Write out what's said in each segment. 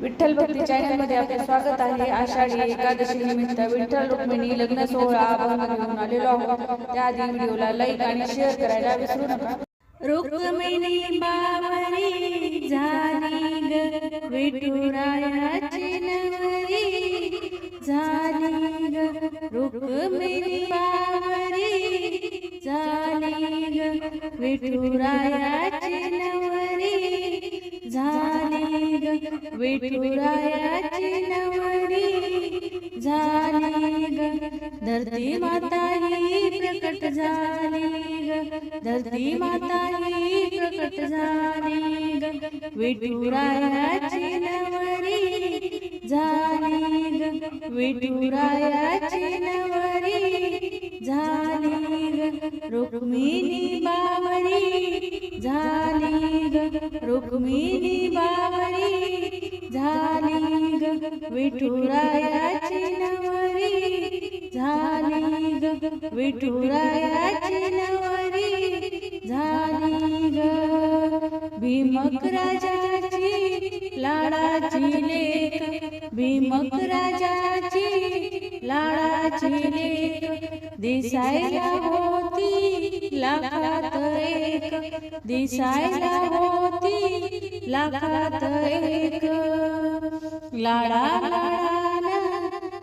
विठ्ठल भक्ती चॅनलमध्ये आपले स्वागत आहे. आषाढी एकादशी निमित्त विठ्ठल रुक्मिणी लग्न सोहळा अभंग घेऊन आलेलो आहोत. त्याआधी व्हिडिओला लाईक आणि शेअर करायला विसरू नका. रुक्मिणी बावरी झाली ग. विठुरायाची नवरी झाली ग. रुक्मिणी बावरी झाली ग. विठुरायाची नवरी विठुरायाची नवरी झाली ग. धरती माता ही प्रकट झाली ग. धरती माता ही प्रकट झाली ग. विठुरायाची नवरी झाली ग. विठुरायाची नवरी झाली ग. रुक्मिणी बावरी झाली ग. रुक्मिणी बावरी विठुरायाची नवरी झाली ग. विठुरायाची नवरी झाली ग. भीमक राजाची लाडाची लेख. भीमक राजाची लाडाची लेख. दिसायला होती लाखात एक. दिसायला होती लाखात एक. लाडा लाडाला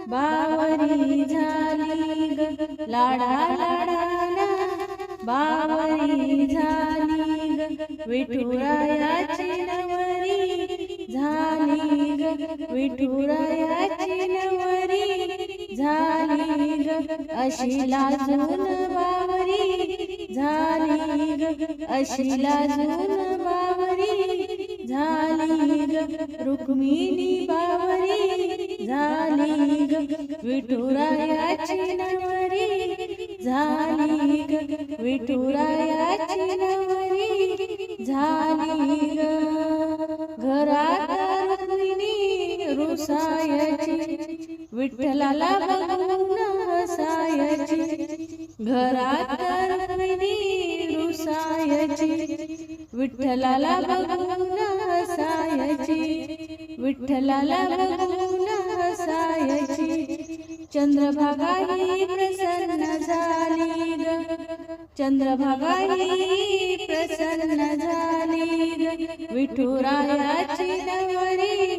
बावरी झाली ग लाडा लाडाला बावरी झाली ग विठुरायाची नवरी झाली ग विठुरायाची नवरी झाली ग अशी लाजून बावरी झाली ग अशी लाजून बावरी झाली ग रुक्मिणी बावरी झाली ग विठुरायाची नवरी झाली ग विठुरायाची नवरी झाली ग घरात रुक्मिणी रुसायची विठ्ठलाला बघून हसायची घरात रुक्मिणी रुसायची विठ्ठलाला बघून हसायची. विठ्ठलाला बघून हसायची. चंद्रभागाई प्रसन्न झाली ग. चंद्रभागाई प्रसन्न झाली ग. विठुरायाची नवरी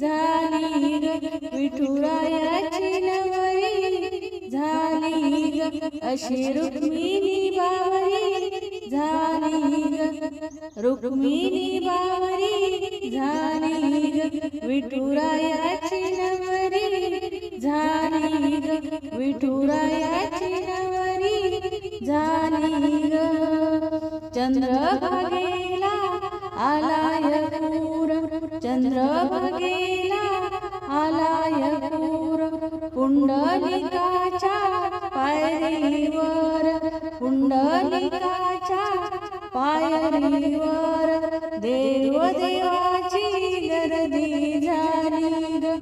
झाली ग. विठुरायाची नवरी झाली ग. अशी रुक्मिणी बाई झाली रुक्मिणी बावरी झाली ग. विठुरायाची नवरी झाली ग. विठुरायाची नवरी झाली ग. चंद्रभागेला आलाय पूर. चंद्रभागेला आलाय पूर. पुंडलिकाच्या पायरीवर पुंडलिकाच्या पायरीवर देव देवाची गर्दी झाली.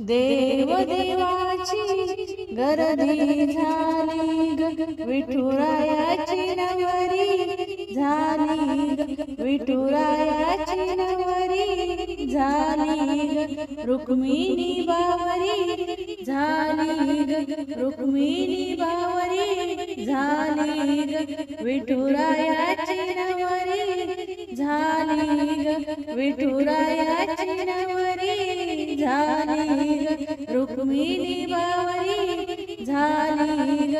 देव देवाची गर्दी झाली. विठुरायाची नवरी झाली. विठुरायाची नवरी झाली. रुक्मिणी बावरी झाली ग रुक्मिणी बावरी झाली ग विठुरायाची नवरी झाली ग विठुरायाची नवरी झाली ग रुक्मिणी बावरी झाली ग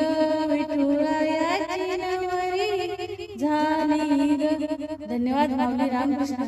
विठुरायाची नवरी झाली ग. धन्यवाद माऊली रामकृष्ण.